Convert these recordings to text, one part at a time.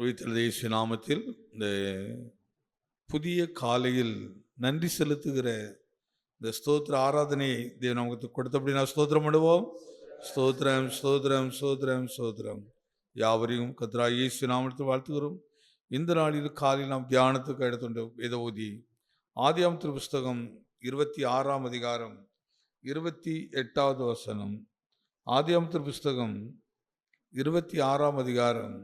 உயிர்த்தெழுந்த இயேசு நாமத்தில் இந்த புதிய காலையில் நன்றி செலுத்துகிற இந்த ஸ்தோத்திர ஆராதனை தேவன் நமக்கு கொடுத்தபடி நான் ஸ்தோத்திரம் பண்ணுவோம் ஸ்தோத்திரம் ஸ்தோத்திரம் ஸ்தோத்திரம் ஸ்தோத்திரம். யாவரையும் கத்ரா இயேசு நாமத்தில் வாழ்த்துகிறோம். இந்த நாளில் காலையில் நாம் தியானத்துக்கு எடுத்துட்டு வேத ஓதி ஆதியாமத்திரு புஸ்தகம் இருபத்தி ஆறாம் அதிகாரம் இருபத்தி எட்டாவது வசனம். ஆதியாமத்திரு புஸ்தகம் இருபத்தி ஆறாம் அதிகாரம்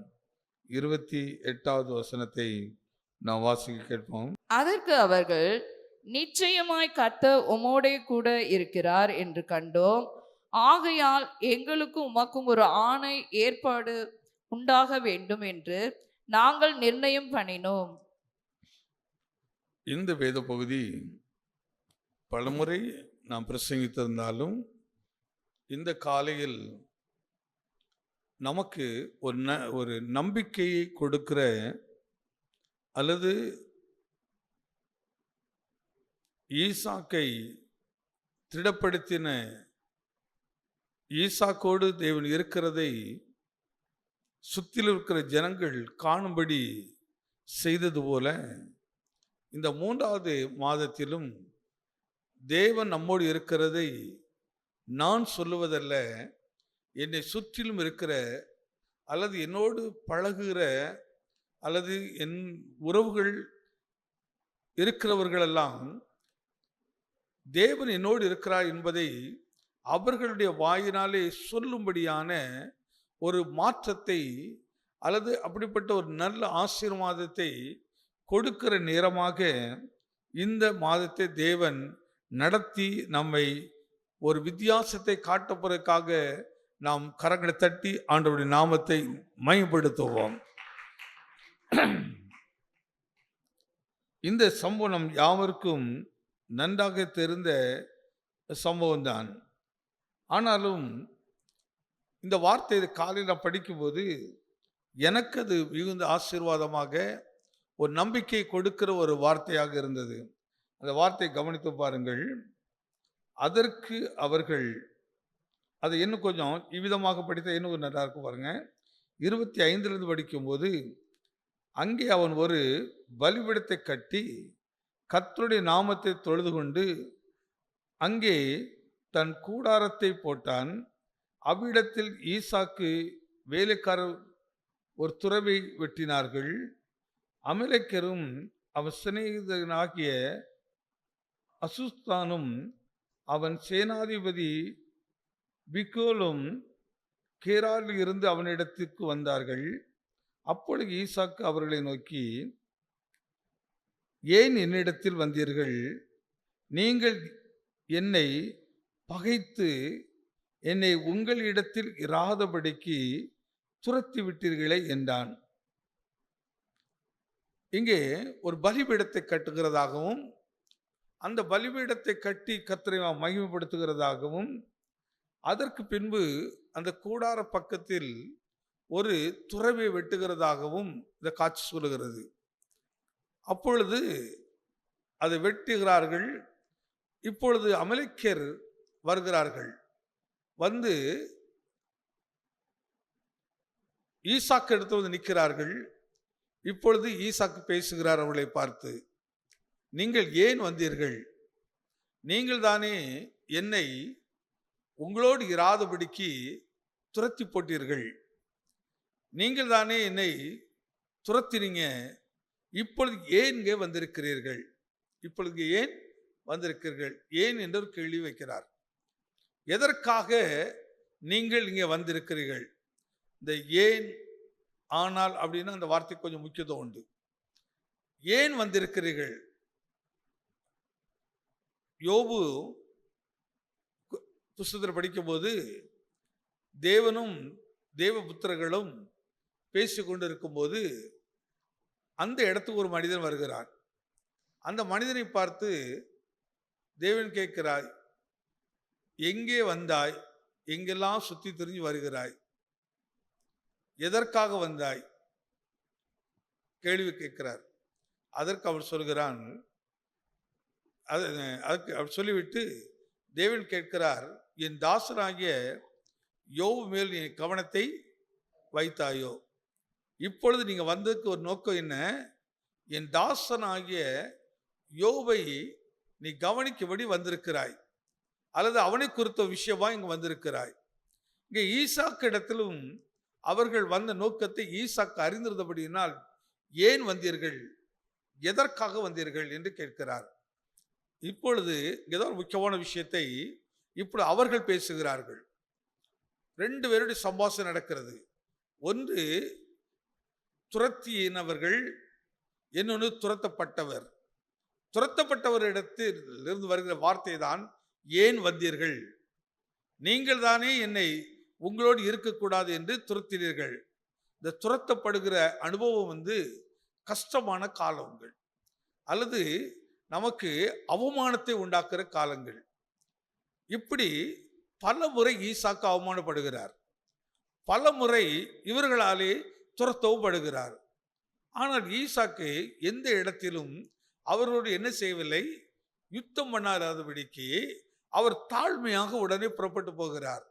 இருபத்தி எட்டாவது வசனத்தை நாம் வாசிக்க கேட்போம். அதற்கு அவர்கள் நிச்சயமாய் கர்த்தர் உமோடே கூட இருக்கிறார் என்று கண்டோம். ஆகையால் எங்களுக்கும் உமக்கும் ஒரு ஆணை ஏற்பாடு உண்டாக வேண்டும் என்று நாங்கள் நிர்ணயம் பண்ணினோம். இந்த வேத பகுதி பலமுறை நாம் பிரசங்கித்திருந்தாலும் இந்த காலையில் நமக்கு ஒரு ந ஒரு நம்பிக்கையை கொடுக்கிற அல்லது ஈசாக்கை திடப்படுத்தின ஈசாக்கோடு தேவன் இருக்கிறதை சுற்றில் இருக்கிற ஜனங்கள் காணும்படி செய்தது போல இந்த மூன்றாவது மாதத்திலும் தேவன் நம்மோடு இருக்கிறதை நான் சொல்லுவதல்ல என்னை சுற்றிலும் இருக்கிற அல்லது என்னோடு பழகுகிற அல்லது என் உறவுகள் இருக்கிறவர்களெல்லாம் தேவன் என்னோடு இருக்கிறார் என்பதை அவர்களுடைய வாயினாலே சொல்லும்படியான ஒரு மாற்றத்தை அல்லது அப்படிப்பட்ட ஒரு நல்ல ஆசீர்வாதத்தை கொடுக்கிற நேரமாக இந்த மாதத்தை தேவன் நடத்தி நம்மை ஒரு வித்தியாசத்தை காட்டப்படுறதுக்காக நாம் கரங்களை தட்டி ஆண்டவருடைய நாமத்தை மயப்படுத்துவோம் இந்த சம்பவம் யாவருக்கும் நன்றாக தெரிந்த சம்பவம் தான் ஆனாலும் இந்த வார்த்தை காலையில் படிக்கும்போது எனக்கு அது மிகுந்த ஆசீர்வாதமாக ஒரு நம்பிக்கை கொடுக்கிற ஒரு வார்த்தையாக இருந்தது. அந்த வார்த்தை கவனித்து பாருங்கள். அதற்கு அவர்கள் அதை இன்னும் கொஞ்சம் இவ்விதமாக படித்த இன்னும் கொஞ்சம் நல்லா இருக்கும் பாருங்க. இருபத்தி ஐந்திலிருந்து படிக்கும்போது அங்கே அவன் ஒரு பலிபிடத்தை கட்டி கத்தருடைய நாமத்தை தொழுது கொண்டு அங்கே தன் கூடாரத்தை போட்டான். அவ்விடத்தில் ஈசாக்கு வேலைக்காரர் ஒரு துறவை வெட்டினார்கள். அமலேக்கரும் அவன் சிநேகிதனாகிய அசுஸ்தானும் அவன் சேனாதிபதி பிகோலும் கேராலில் இருந்து அவனிடத்திற்கு வந்தார்கள். அப்பொழுது ஈசாக்கு அவர்களை நோக்கி ஏன் என்னிடத்தில் வந்தீர்கள்? நீங்கள் என்னை பகைத்து என்னை உங்களிடத்தில் இராதபடிக்கு துரத்தி விட்டீர்களே என்றான். இங்கே ஒரு பலிபீடத்தை கட்டுகிறதாகவும் அந்த பலிபீடத்தை கட்டி கத்திரை மகிமைப்படுத்துகிறதாகவும் அதற்கு பின்பு அந்த கூடார பக்கத்தில் ஒரு துறவை வெட்டுகிறதாகவும் இந்த காட்சி சொல்லுகிறது. அப்பொழுது அதை வெட்டுகிறார்கள். இப்பொழுது அமலிக்கர் வருகிறார்கள். வந்து ஈசாக்கு எடுத்து வந்து நிற்கிறார்கள். இப்பொழுது ஈசாக்கு பேசுகிறார் அவர்களை பார்த்து நீங்கள் ஏன் வந்தீர்கள்? நீங்கள் தானே என்னை உங்களோடு இராதபடிக்கு துரத்தி போட்டீர்கள் நீங்கள் தானே என்னை துரத்தினீங்க. இப்பொழுது ஏன் இங்கே வந்திருக்கிறீர்கள்? இப்பொழுது ஏன் வந்திருக்கிறீர்கள்? ஏன் என்று ஒரு கேள்வி வைக்கிறார். எதற்காக நீங்கள் இங்கே வந்திருக்கிறீர்கள்? இந்த ஏன் ஆனால் அப்படின்னா அந்த வார்த்தை கொஞ்சம் முக்கியத்துவம் உண்டு. ஏன் வந்திருக்கிறீர்கள்? யோபு புஸ்தத்தில் படிக்கும்போது தேவனும் தேவபுத்திரர்களும் பேசி கொண்டு இருக்கும்போது அந்த இடத்துக்கு ஒரு மனிதன் வருகிறான். அந்த மனிதனை பார்த்து தேவன் கேட்கிறாய் எங்கே வந்தாய்? எங்கெல்லாம் சுற்றி திரிஞ்சு வருகிறாய்? எதற்காக வந்தாய்? கேள்வி கேட்கிறார். அதற்கு அவர் சொல்கிறான் அது அதற்கு அவர் சொல்லிவிட்டு தேவன் கேட்கிறார் என் தாசனாகிய யோவு மேல் என் கவனத்தை வைத்தாயோ? இப்பொழுது நீங்கள் வந்ததுக்கு ஒரு நோக்கம் என்ன? என் தாசனாகிய யோவை நீ கவனிக்கபடி வந்திருக்கிறாய். அல்லது அவனை குறித்த விஷயமா இங்கே வந்திருக்கிறாய். இங்கே ஈசாக்கு இடத்திலும் அவர்கள் வந்த நோக்கத்தை ஈசாக்கு அறிந்திருந்தபடியினால் ஏன் வந்தீர்கள்? எதற்காக வந்தீர்கள்? என்று கேட்கிறார். இப்பொழுது ஏதோ ஒரு முக்கியமான விஷயத்தை இப்படி அவர்கள் பேசுகிறார்கள். ரெண்டு பேருடைய சம்பாஷணம் நடக்கிறது. ஒன்று துரத்தியினவர்கள் இன்னொன்று துரத்தப்பட்டவர். துரத்தப்பட்டவரிடத்தில் இருந்து வருகிற வார்த்தை தான் ஏன் வந்தீர்கள்? நீங்கள் தானே என்னை உங்களோடு இருக்கக்கூடாது என்று துரத்தினீர்கள். இந்த துரத்தப்படுகிற அனுபவம் வந்து கஷ்டமான காலங்கள். அல்லது நமக்கு அவமானத்தை உண்டாக்குற காலங்கள். இப்படி பல முறை ஈசாக்கு அவமானப்படுகிறார். பல முறை இவர்களாலே துரத்தவும் படுகிறார் ஆனால் ஈசாக்கு எந்த இடத்திலும் அவரோடு என்ன செய்யவில்லை? யுத்தம் பண்ணாதபடிக்கு அவர் தாழ்மையாக உடனே புறப்பட்டு போகிறார்.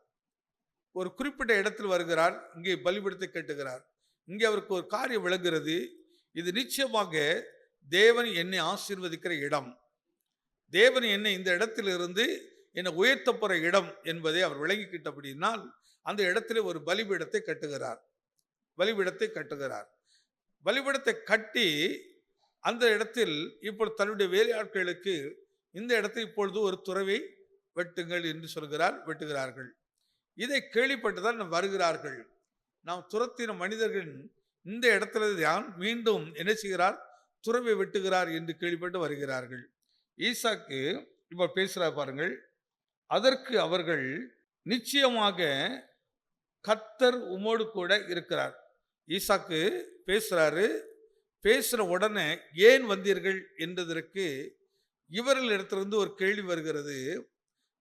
ஒரு குறிப்பிட்ட இடத்தில் வருகிறார் இங்கே பலிபடுத்த கேட்டுகிறார். இங்கே அவருக்கு ஒரு காரியம் விளங்குகிறது. இது நிச்சயமாக தேவன் என்னை ஆசீர்வதிக்கிற இடம். தேவன் என்னை இந்த இடத்திலிருந்து என்னை உயர்த்த போகிற இடம் என்பதை அவர் விளங்கிக்கிட்டபடினால் அந்த இடத்துல ஒரு பலிபீடத்தை கட்டுகிறார். பலிபீடத்தை கட்டுகிறார். பலிபீடத்தை கட்டி அந்த இடத்தில் இப்போ தன்னுடைய வேலையாட்களுக்கு இந்த இடத்தை இப்பொழுது ஒரு துறவை வெட்டுங்கள் என்று சொல்கிறார் வெட்டுகிறார்கள். இதை கேள்விப்பட்டுதான் வருகிறார்கள். நாம் துரத்தின மனிதர்கள் இந்த இடத்துல தான் மீண்டும் என்ன செய்கிறார்? துறவை வெட்டுகிறார் என்று கேள்விப்பட்டு வருகிறார்கள். ஈசாக்கு இப்போ பேசுகிறார் பாருங்கள். அதற்கு அவர்கள் நிச்சயமாக கத்தர் உமோடு கூட இருக்கிறார். ஈசாக்கு பேசுகிறாரு பேசுகிற உடனே ஏன் வந்தீர்கள்? என்றதற்கு இவர்களிடத்திலிருந்து ஒரு கேள்வி வருகிறது.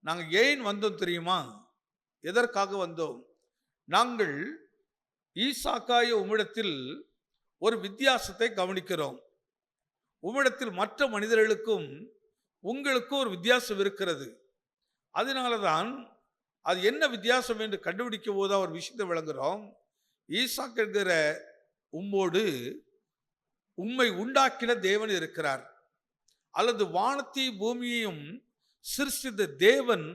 நாங்கள் ஏன் வந்தோம் தெரியுமா? எதற்காக வந்தோம்? நாங்கள் ஈசாக்காய உம்மிடத்தில் ஒரு வித்தியாசத்தை கவனிக்கிறோம். உம்மிடத்தில் மற்ற மனிதர்களுக்கும் உங்களுக்கும் ஒரு வித்தியாசம் இருக்கிறது. அதனால தான் அது என்ன வித்தியாசம் என்று கண்டுபிடிக்க போது ஒரு விஷயத்தை விளங்குறோம். ஈசாக் என்கிற உம்மோடு உம்மை உண்டாக்கின தேவன் இருக்கிறார். அல்லது வானத்தையும் பூமியையும் சிருஷ்டித்த தேவன்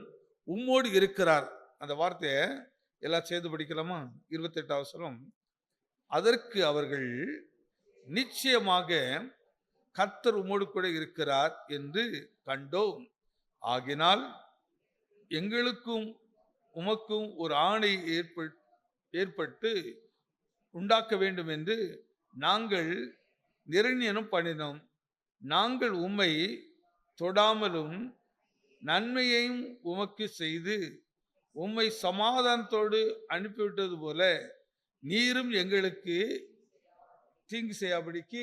உம்மோடு இருக்கிறார். அந்த வார்த்தையை எல்லாம் சேர்ந்து படிக்கலாமா? இருபத்தெட்டு அவசரம். அதற்கு அவர்கள் நிச்சயமாக கத்தர் உம்மோடு கூட இருக்கிறார் என்று கண்டோம். ஆகினால் எங்களுக்கும் உமக்கும் ஒரு ஆணை ஏற்பட் ஏற்பட்டு உண்டாக்க வேண்டும் என்று நாங்கள் நிரண்யனம் பண்ணினோம். நாங்கள் உம்மை தொடாமலும் நன்மையையும் உமக்கு செய்து உம்மை சமாதானத்தோடு அனுப்பிவிட்டது போல நீரும் எங்களுக்கு தீங்கு செய்யாபடிக்கு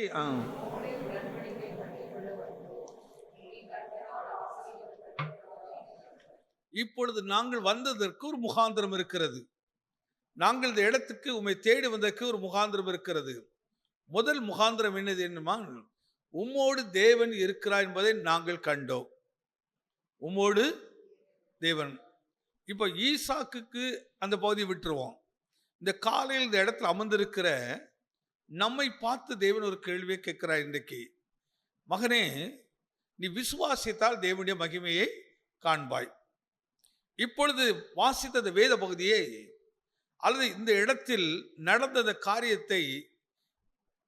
இப்பொழுது நாங்கள் வந்ததற்கு ஒரு முகாந்திரம் இருக்கிறது. நாங்கள் இந்த இடத்துக்கு உம்மை தேடி வந்ததற்கு ஒரு முகாந்திரம் இருக்கிறது. முதல் முகாந்திரம் என்னது என்னமா? உம்மோடு தேவன் இருக்கிறார் என்பதை நாங்கள் கண்டோம். உம்மோடு தேவன். இப்போ ஈசாக்குக்கு அந்த பகுதியை விட்டுருவோம். இந்த காலையில் இந்த இடத்துல அமர்ந்திருக்கிற நம்மை பார்த்து தேவன் ஒரு கேள்வியை கேட்கிறார் இன்றைக்கு. மகனே நீ விசுவாசித்தால் தேவனுடைய மகிமையை காண்பாய். இப்பொழுது வாசித்த வேத பகுதியை. அல்லது இந்த இடத்தில் நடந்த காரியத்தை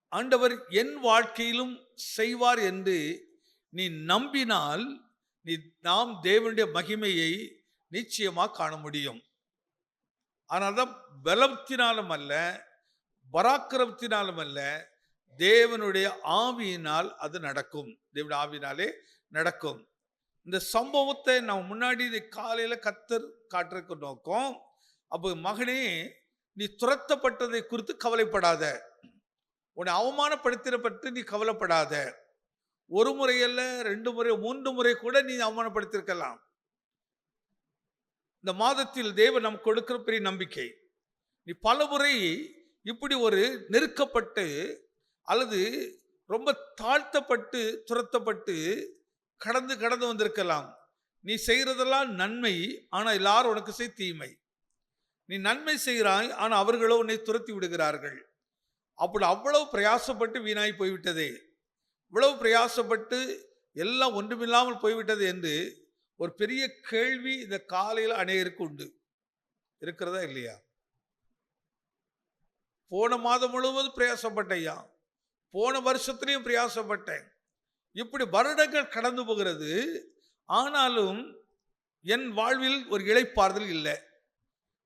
ஆண்டவர் என் வாழ்க்கையிலும் செய்வார் என்று நீ நம்பினால் நீ நாம் தேவனுடைய மகிமையை நிச்சயமாக காண முடியும். ஆனால்தான் பலத்தினாலும் அல்ல பராக்கிரமத்தினாலும் அல்ல தேவனுடைய ஆவியினால் அது நடக்கும். தேவனுடைய ஆவியினாலே நடக்கும். இந்த சம்பவத்தை நான் முன்னாடி இது காலையில் கத்தர் காட்டுறதுக்கு நோக்கம். அப்போ மகனே நீ துரத்தப்பட்டதை குறித்து கவலைப்படாத. உன்னை அவமானப்படுத்தின பற்றி நீ கவலைப்படாத. ஒரு முறை அல்ல ரெண்டு முறை மூன்று முறை கூட நீ அவமானப்படுத்தியிருக்கலாம். இந்த மாதத்தில் தேவன் நமக்கு கொடுக்கிற பெரிய நம்பிக்கை. நீ பல முறை இப்படி ஒரு நெருக்கப்பட்டு அல்லது ரொம்ப தாழ்த்தப்பட்டு துரத்தப்பட்டு கடந்து கடந்து வந்திருக்கலாம். நீ செய்கிறதெல்லாம் நன்மை ஆனால் எல்லாரும் உனக்கு செய் தீமை. நீ நன்மை செய்கிறாய் ஆனால் அவர்களோ உன்னை துரத்தி விடுகிறார்கள். அப்படி அவ்வளவு பிரயாசப்பட்டு வீணாய் போய்விட்டதே. இவ்வளவு பிரயாசப்பட்டு எல்லாம் ஒன்றுமில்லாமல் போய்விட்டது என்று ஒரு பெரிய கேள்வி இந்த காலையில் அநேகருக்கு உண்டு. இருக்கிறதா இல்லையா? போன மாதம் முழுவதும் பிரயாசப்பட்டையா ஐயா. போன வருஷத்துலையும் பிரயாசப்பட்டேன். இப்படி வருடங்கள் கடந்து போகிறது. ஆனாலும் என் வாழ்வில் ஒரு இளைப்பாறுதல் இல்லை.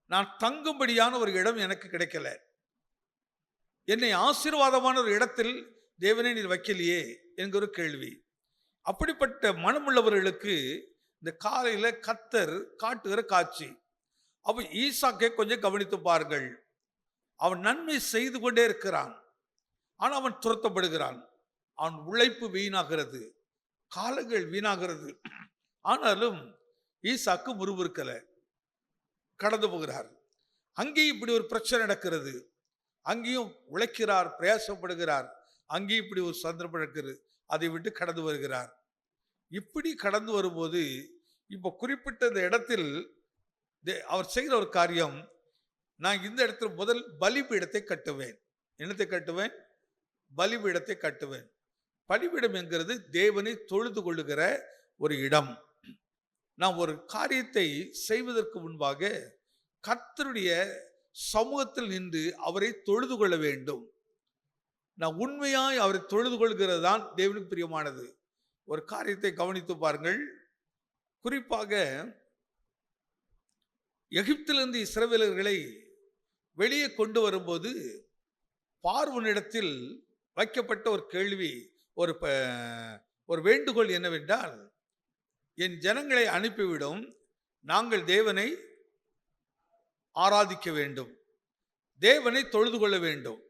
நான் தங்கும்படியான ஒரு இடம் எனக்கு கிடைக்கல. என்னை ஆசீர்வாதமான ஒரு இடத்தில் தேவனை நீர் வைக்கலையே என்கிற ஒரு கேள்வி. அப்படிப்பட்ட மனமுள்ளவர்களுக்கு இந்த காலையில் கத்தர் காட்டுகிற காட்சி. அப்ப ஈசாக்கை கொஞ்சம் கவனித்து பாருங்கள். அவன் நன்மை செய்து கொண்டே இருக்கிறான். ஆனால் அவன் துரத்தப்படுகிறான். அவன் உழைப்பு வீணாகிறது காலங்கள் வீணாகிறது. ஆனாலும் ஈசாக்கு முறுமுறுக்கல. கடந்து போகிறார். அங்கேயும் இப்படி ஒரு பிரச்சனை நடக்கிறது. அங்கேயும் உழைக்கிறார் பிரயாசப்படுகிறார். அங்கேயும் இப்படி ஒரு சந்தர்ப்பம் நடக்கிறது. அதை விட்டு கடந்து வருகிறார். இப்படி கடந்து வரும்போது இப்போ குறிப்பிட்ட இந்த இடத்தில் தே- அவர் செய்கிற ஒரு காரியம் நான் இந்த இடத்துல முதல் பலிபீடத்தை கட்டுவேன். என்னத்தை கட்டுவேன்? பலிபீடத்தை கட்டுவேன். பலிபீடம் என்கிறது தேவனை தொழுது கொள்ளுகிற ஒரு இடம். நாம் ஒரு காரியத்தை செய்வதற்கு முன்பாக கர்த்தருடைய சமூகத்தில் நின்று அவரை தொழுது கொள்ள வேண்டும். நான் உண்மையாய் அவரை தொழுது கொள்கிறது தான் தேவனுக்கு பிரியமானது. ஒரு காரியத்தை கவனித்து பாருங்கள். குறிப்பாக எகிப்திலிருந்து இஸ்ரவேலர்களை வெளியே கொண்டு வரும்போது பார்வனிடத்தில் வைக்கப்பட்ட ஒரு கேள்வி. ஒரு ப- ஒரு வேண்டுகோள் என்னவென்றால் என் ஜனங்களை அனுப்பிவிடும் நாங்கள் தேவனை ஆராதிக்க வேண்டும். தேவனை தொழுது கொள்ள வேண்டும்.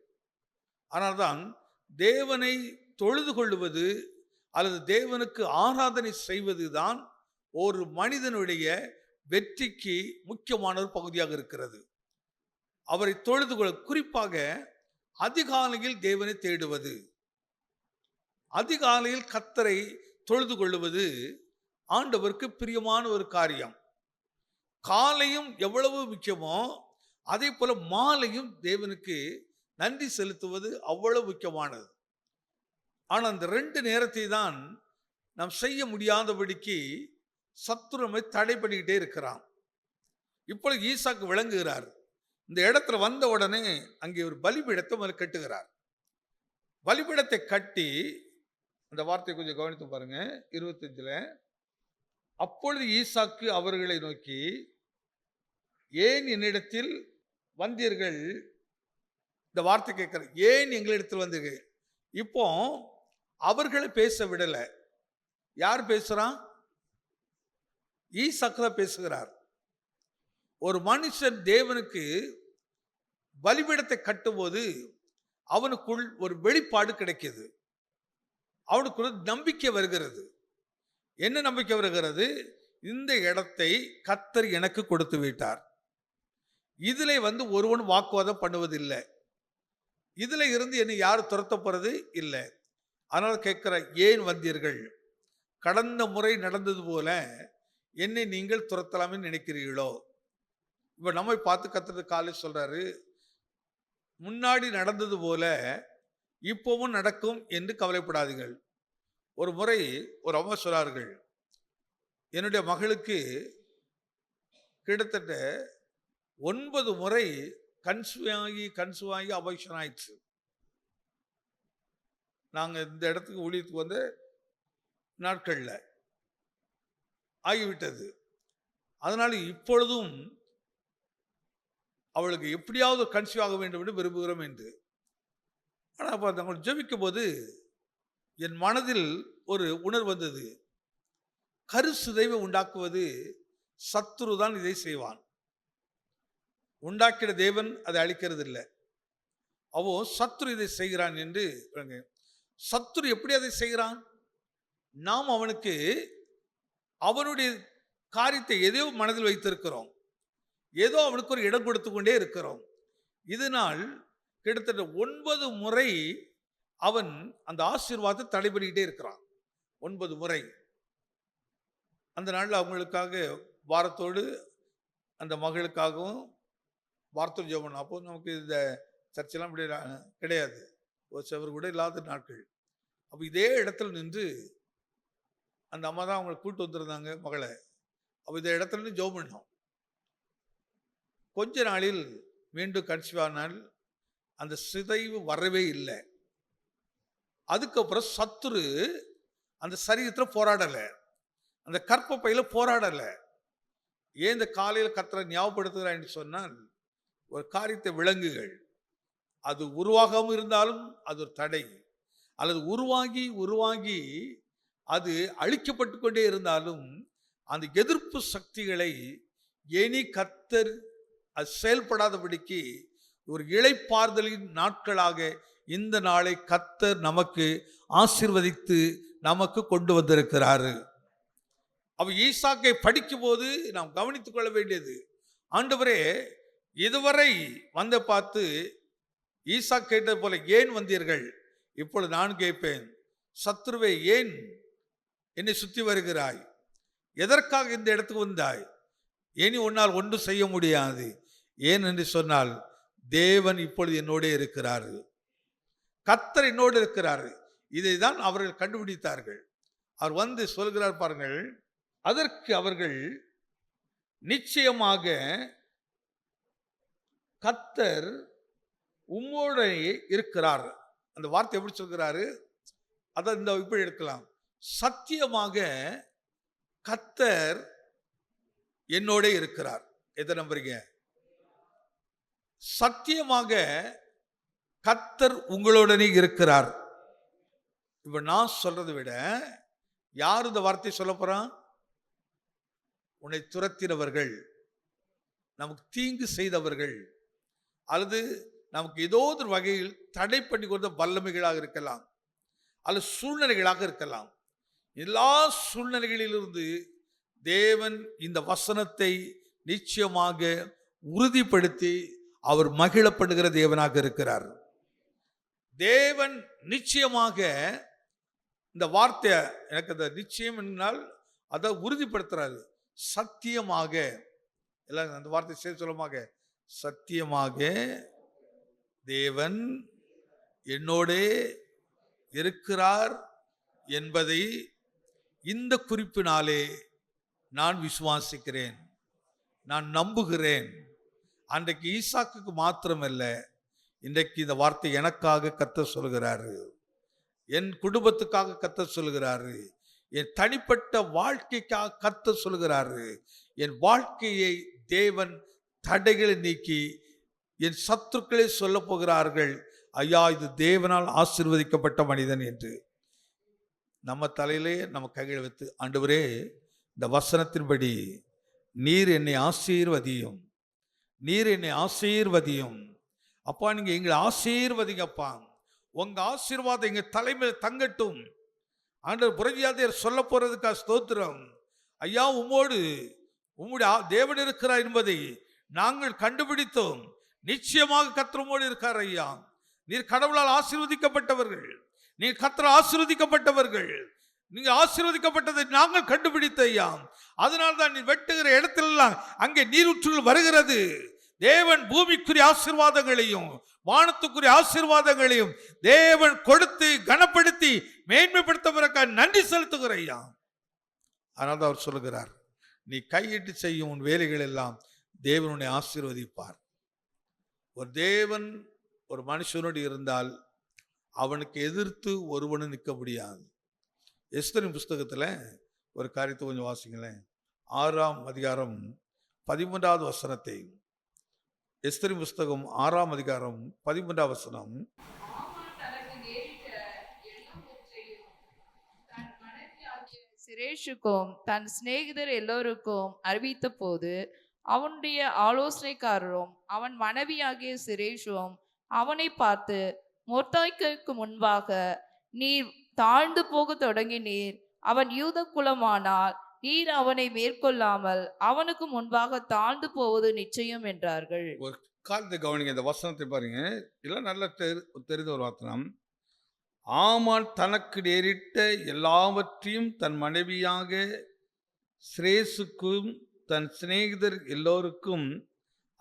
ஆனால்தான் தேவனை தொழுது கொள்வது அல்லது தேவனுக்கு ஆராதனை செய்வது தான் ஒரு மனிதனுடைய வெற்றிக்கு முக்கியமான ஒரு பகுதியாக இருக்கிறது. அவரை தொழுது கொள்ள குறிப்பாக அதிகாலையில் தேவனை தேடுவது. அதிகாலையில் கத்தரை தொழுது கொள்வது ஆண்டவருக்கு பிரியமான ஒரு காரியம். காலையும் எவ்வளவு முக்கியமோ அதே போல மாலையும் தேவனுக்கு நன்றி செலுத்துவது அவ்வளவு முக்கியமானது. ஆனால் அந்த ரெண்டு நேரத்தை தான் நாம் செய்ய முடியாதபடிக்கு சத்துரு நம்மை தடை பண்ணிக்கிட்டே இருக்கிறான். இப்பொழுது ஈசாக்கு விளங்குகிறார். இந்த இடத்துல வந்த உடனே அங்கே ஒரு பலிபீடத்தை முதல்ல கட்டுகிறார். பலிபீடத்தை கட்டி அந்த வார்த்தையை கொஞ்சம் கவனித்து பாருங்க. இருபத்தஞ்சில் அப்பொழுது ஈசாக்கு அவர்களை நோக்கி ஏன் என்னிடத்தில் வந்தீர்கள்? இந்த வார்த்தை கேட்குற ஏன் எங்களிடத்தில் வந்தீர்கள்? இப்போ அவர்களை பேச விடலை. யார் பேசுகிறான் ஈசாக்கு தான் பேசுகிறார். ஒரு மனுஷன் தேவனுக்கு பலிபீடத்தை கட்டும்போது அவனுக்குள் ஒரு வெளிப்பாடு கிடைக்கிது. அவனுக்குள்ள நம்பிக்கை வருகிறது. என்ன நம்பிக்கை வருகிறது? இந்த இடத்தை கத்தர் எனக்கு கொடுத்து விட்டார். இதில் வந்து ஒருவன் வாக்குவாதம் பண்ணுவதில்லை. இதில் இருந்து என்னை யார் துரத்த போகிறது இல்லை. அதனால் கேட்குற ஏன் வந்தீர்கள்? கடந்த முறை நடந்தது போல என்னை நீங்கள் துரத்தலாமே நினைக்கிறீர்களோ? இப்போ நம்மை பார்த்து கத்துறது காலேஜ் சொல்கிறாரு முன்னாடி நடந்தது போல இப்போவும் நடக்கும் என்று கவலைப்படாதீர்கள். ஒரு முறை ஒரு அம்மா சொல்கிறார்கள் என்னுடைய மகளுக்கு கிட்டத்தட்ட ஒன்பது முறை கன்சுவாகி கன்சுவாகி அபேஷன் ஆயிடுச்சு நாங்கள் இந்த இடத்துக்கு ஊழியத்துக்கு வந்த நாட்களில் ஆகிவிட்டது. அதனால் இப்பொழுதும் அவளுக்கு எப்படியாவது கன்சியூ ஆக வேண்டும் என்று விரும்புகிறோம் என்று ஆனால் அப்போ நாங்கள் போது என் மனதில் ஒரு உணர்வு வந்தது. கருசுதைவை உண்டாக்குவது சத்துரு தான் இதை செய்வான். உண்டாக்கிற தேவன் அதை அழிக்கிறது இல்லை அவோ சத்ரு இதை செய்கிறான் என்று சத்ரு எப்படி அதை செய்கிறான்? நாம் அவனுக்கு அவனுடைய காரியத்தை எதையோ மனதில் வைத்திருக்கிறோம். ஏதோ அவனுக்கு ஒரு இடம் கொடுத்து கொண்டே இருக்கிறோம். இதனால் கிட்டத்தட்ட ஒன்பது முறை அவன் அந்த ஆசீர்வாதத்தை தடை பண்ணிக்கிட்டே இருக்கிறான். ஒன்பது முறை. அந்த நாளில் அவங்களுக்காக வாரத்தோடு அந்த மகளுக்காகவும் வார்த்தை ஜோபன் அப்போ நமக்கு இந்த சர்ச்செல்லாம் இப்படி கிடையாது. ஒரு செவர் கூட இல்லாத நாட்கள். அப்போ இதே இடத்துல நின்று அந்த அம்மா தான் அவங்களை கூப்பிட்டு வந்திருந்தாங்க மகளை. அப்போ இந்த இடத்துல நின்று ஜோம் பண்ணோம். கொஞ்ச நாளில் மீண்டும் கன்சீவ் ஆனால் அந்த சிதைவு வரவே இல்லை. அதுக்கப்புறம் சத்துரு அந்த சரீரத்தில் போராடலை. அந்த கற்பப்பையில போராடலை. ஏன் இந்த காலையில் கத்தரை ஞாபகப்படுத்துகிறான்னு சொன்னால் ஒரு காரியத்தை விலங்குகள் அது உருவாகாமல் இருந்தாலும் அது ஒரு தடை. அல்லது உருவாகி உருவாகி அது அழிக்கப்பட்டு கொண்டே இருந்தாலும் அந்த எதிர்ப்பு சக்திகளை எனி கத்தர் அது செயல்படாதபடிக்கு ஒரு இழைப்பார்தலின் நாட்களாக இந்த நாளை கத்தர் நமக்கு ஆசிர்வதித்து நமக்கு கொண்டு வந்திருக்கிறாரு. அவ ஈசாக்கை படிக்கும்போது நாம் கவனித்துக் கொள்ள வேண்டியது ஆண்டவரே இதுவரை வந்த பார்த்து ஈசா கேட்டது போல ஏன் வந்தீர்கள்? இப்பொழுது நான் கேட்பேன் சத்ருவே ஏன் என்னை சுற்றி வருகிறாய்? எதற்காக இந்த இடத்துக்கு வந்தாய்? இனி உன்னால் ஒன்றும் செய்ய முடியாது. ஏன் என்று சொன்னால் தேவன் இப்பொழுது என்னோட இருக்கிறார் கத்தர் என்னோடு இருக்கிறார். இதை தான் அவர்கள் கண்டுபிடித்தார்கள். அவர் வந்து சொல்கிறார் பாருங்கள் அதற்கு அவர்கள் நிச்சயமாக கத்தர் உம்மோட இருக்கிறார். அந்த வார்த்தை எப்படி சொல்கிறாரு? அதை இந்த இப்படி எடுக்கலாம். சத்தியமாக கத்தர் என்னோட இருக்கிறார். எதை நம்புறீங்க? சத்தியமாக கத்தர் உங்களுடனே இருக்கிறார். இப்ப நான் சொல்றதை விட யார் இந்த வார்த்தையை சொல்ல போறான்? உன்னை துரத்தினவர்கள் நமக்கு தீங்கு செய்தவர்கள் அல்லது நமக்கு ஏதோ ஒரு வகையில் தடை பண்ணி கொடுத்த வல்லமைகளாக இருக்கலாம் அல்லது சூழ்நிலைகளாக இருக்கலாம். எல்லா சூழ்நிலைகளிலிருந்து தேவன் இந்த வசனத்தை நிச்சயமாக உறுதிப்படுத்தி அவர் மகிழப்படுகிற தேவனாக இருக்கிறார். தேவன் நிச்சயமாக இந்த வார்த்தையை எனக்கு அந்த நிச்சயம் என்னால் அதை உறுதிப்படுத்துறாரு. சத்தியமாக எல்லாம் அந்த வார்த்தை சேர்த்து சொல்லமாக சத்தியமாக தேவன் என்னோடே இருக்கிறார் என்பதை இந்த குறிப்பினாலே நான் விசுவாசிக்கிறேன். நான் நம்புகிறேன். அன்றைக்கு ஈசாக்குக்கு மாத்திரமல்ல இன்றைக்கு இந்த வார்த்தை எனக்காக கத்த சொல்கிறாரு. என் குடும்பத்துக்காக கத்த சொல்கிறாரு. என் தனிப்பட்ட வாழ்க்கைக்காக கத்த சொல்கிறாரு. என் வாழ்க்கையை தேவன் தடைகளை நீக்கி என் சத்துருக்களே சொல்ல போகிறார்கள். ஐயா இது தேவனால் ஆசிர்வதிக்கப்பட்ட மனிதன் என்று. நம்ம தலையிலே நம்ம கையில் வைத்து ஆண்டவரே இந்த வசனத்தின்படி நீர் என்னை ஆசீர்வதியும். நீர் என்னை ஆசீர்வதியும். அப்பா நீங்கள் எங்களை ஆசீர்வதிங்கப்பா. உங்கள் ஆசீர்வாதம் எங்கள் தலைமையில் தங்கட்டும். ஆண்டவர் புரஜியாதையர் சொல்ல போகிறதுக்காக ஸ்தோத்திரம். ஐயா உம்மோடு உம்முடைய தேவன் இருக்கிறார் என்பதை நாங்கள் கண்டுபிடித்தோம். நிச்சயமாக கத்திரமோடு இருக்கார் ஐயா. நீர் கடவுளால் ஆசீர்வதிக்கப்பட்டவர்கள். நீர் கத்திர ஆசீர்வதிக்கப்பட்டவர்கள். நீங்க ஆசீர்வதிக்கப்பட்டதை நாங்கள் கண்டுபிடித்த ஐயா. அதனால்தான் நீ வெட்டுகிற இடத்திலெல்லாம் அங்கே நீரூற்றுகள் வருகிறது. தேவன் பூமிக்குரிய ஆசிர்வாதங்களையும் வானத்துக்குரிய ஆசீர்வாதங்களையும் தேவன் கொடுத்து கனப்படுத்தி மேன்மைப்படுத்தவதற்காக நன்றி செலுத்துகிற ஐயா அதனால தான் அவர் சொல்லுகிறார் நீ கையிட்டு செய்யும் உன் வேலைகள் எல்லாம் தேவனுடைய ஆசீர்வதிப்பார். ஒரு தேவன் ஒரு மனுஷனோடு இருந்தால் அவனுக்கு எதிர்த்து ஒருவனும் நிற்க முடியாது. எஸ்தரின் புஸ்தகத்தில் ஒரு காரியத்தை கொஞ்சம் வாசிங்களேன். ஆறாம் அதிகாரம் பதிமூன்றாவது வசனத்தை எஸ்திரி புஸ்தகம் ஆறாம் அதிகாரம் பதிமூன்றாம் வசனம். சிரேஷுக்கும் தன் சிநேகிதர் எல்லோருக்கும் அறிவித்த போது அவனுடைய ஆலோசனைக்காரரும் அவன் மனைவியாகிய சிரேஷும் அவனை பார்த்து மொர்தாய்க்கு முன்பாக நீர் தாழ்ந்து போக தொடங்கினீர். அவன் யூத குலமானால் நீர் அவனை மேற்கொள்ளாமல் அவனுக்கு முன்பாக தாழ்ந்து போவது நிச்சயம் என்றார்கள். ஒரு காலத்தை கவனிங்க இந்த வசனத்தை பாருங்க. இதெல்லாம் நல்ல தெரி தெரிந்த ஒரு வசனம் ஆமான் தனக்கு நேரிட்ட எல்லாவற்றையும் தன் மனைவியாக சிரேசுக்கும் தன் சிநேகிதர் எல்லோருக்கும்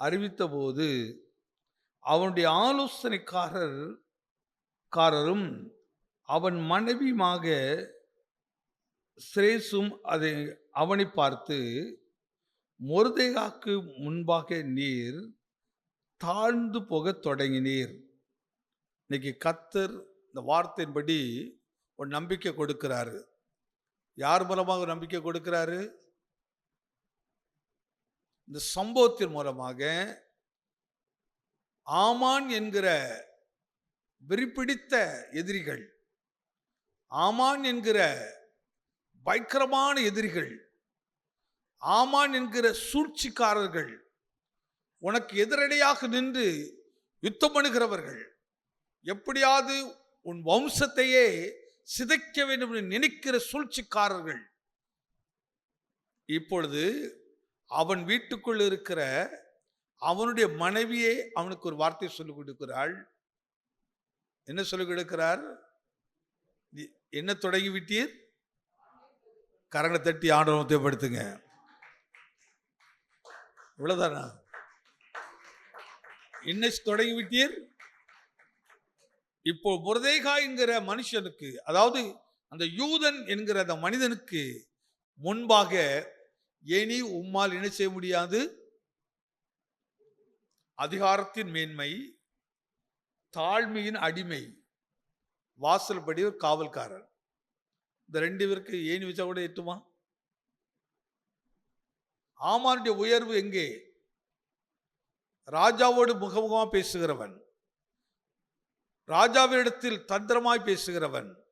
அறிவித்தபோது அவனுடைய ஆலோசனைக்காரர் காரரும் அவன் மனைவியுமாக சிரேசும் அதை அவனை பார்த்து மொருதேகாக்கு முன்பாக நீர் தாழ்ந்து போகத் தொடங்கினீர். இன்னைக்கு கத்தர் இந்த வார்த்தையின்படி ஒரு நம்பிக்கை கொடுக்கிறாரு. யார் மூலமாக ஒரு நம்பிக்கை கொடுக்கிறாரு? இந்த சம்பவத்தின் மூலமாக ஆமான் என்கிற வெறிப்பிடித்த எதிரிகள் ஆமான் என்கிற பயங்கரமான எதிரிகள். ஆமான் என்கிற சூழ்ச்சிக்காரர்கள். உனக்கு எதிரடையாக நின்று யுத்தம் பண்ணுகிறவர்கள். எப்படியாவது உன் வம்சத்தையே சிதைக்க வேண்டும் என்று நினைக்கிற சூழ்ச்சிக்காரர்கள். இப்பொழுது அவன் வீட்டுக்குள் இருக்கிற அவனுடைய மனைவியே அவனுக்கு ஒரு வார்த்தை சொல்லிக் கொடுக்கிறாள். என்ன சொல்லிக் கொடுக்கிறார்? என்ன தொடங்கி விட்டீர் கரங்களை தட்டி ஆண்டவனை தேவைப்படுத்துங்க இவ்வளோதானா என்ன தொடங்கி விட்டீர் இப்போ புரதேகா என்கிற மனுஷனுக்கு அதாவது அந்த யூதன் என்கிற அந்த மனிதனுக்கு முன்பாக இனி உம்மால் என்ன செய்ய முடியாது? அதிகாரத்தின் மேன்மை தாழ்மையின் அடிமை வாசல் படி ஒரு காவல்காரன். இந்த ரெண்டு பேருக்கு ஏணி வச்சா கூட எட்டுமா? ஆமானுடைய உயர்வு எங்கே? ராஜாவோடு முகமுகமா பேசுகிறவன். ராஜாவிடத்தில் தந்திரமாய் பேசுகிறவன்.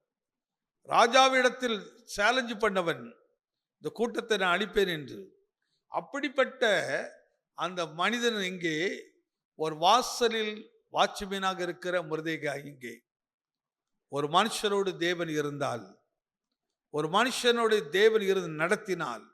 ராஜாவிடத்தில் சேலஞ்சு பண்ணவன். இந்த கூட்டத்தை நான் அழிப்பேன் என்று. அப்படிப்பட்ட அந்த மனிதன் இங்கே ஒரு வாசலில் வாட்ச்மேனாக இருக்கிற முருதேகா இங்கே. ஒரு மனுஷரோடு தேவன் இருந்தால் ஒரு மனுஷனுடைய தேவன் இருந்து நடத்தினால்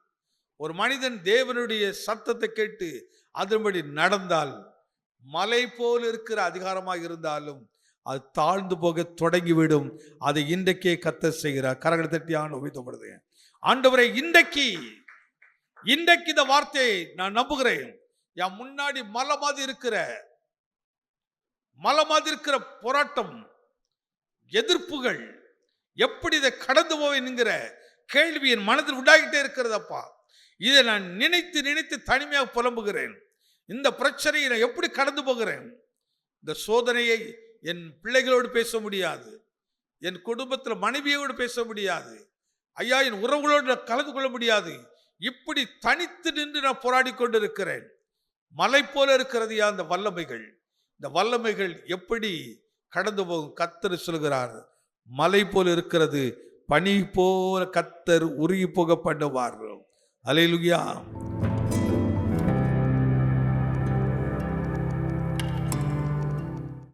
ஒரு மனிதன் தேவனுடைய சத்தத்தை கேட்டு அதன்படி நடந்தால் மலை போல் இருக்கிற அதிகாரமாக இருந்தாலும் அது தாழ்ந்து போக தொடங்கிவிடும். அதை இன்றைக்கே கத்த செய்கிறார். கரகடை தட்டி ஆண்டு ஆண்டவரை இன்றைக்கு இன்றைக்கு இந்த வார்த்தையை நான் நம்புகிறேன். என் முன்னாடி மலை மாதிரி இருக்கிற மலை மாதிரி இருக்கிற போராட்டம் எதிர்ப்புகள் எப்படி இதை கடந்து போவேன் கேள்வி என் மனதில் உண்டாகிட்டே இருக்கிறதப்பா. இதை நான் நினைத்து நினைத்து தனிமையாக புலம்புகிறேன். இந்த பிரச்சனையை நான் எப்படி கடந்து போகிறேன்? இந்த சோதனையை என் பிள்ளைகளோடு பேச முடியாது. என் குடும்பத்தில் மனைவியோடு பேச முடியாது. ஐயா என் உறவுகளோடு நான் கலந்து கொள்ள முடியாது. இப்படி தனித்து நின்று நான் போராடி கொண்டிருக்கிறேன். மலை போல இருக்கிறது யா இந்த வல்லமைகள். இந்த வல்லமைகள் எப்படி கடந்து போகும்? கத்தர் சொல்கிறார் மலை போல் இருக்கிறது. பனி போல கத்தர் உருகி போக அலையிலுயா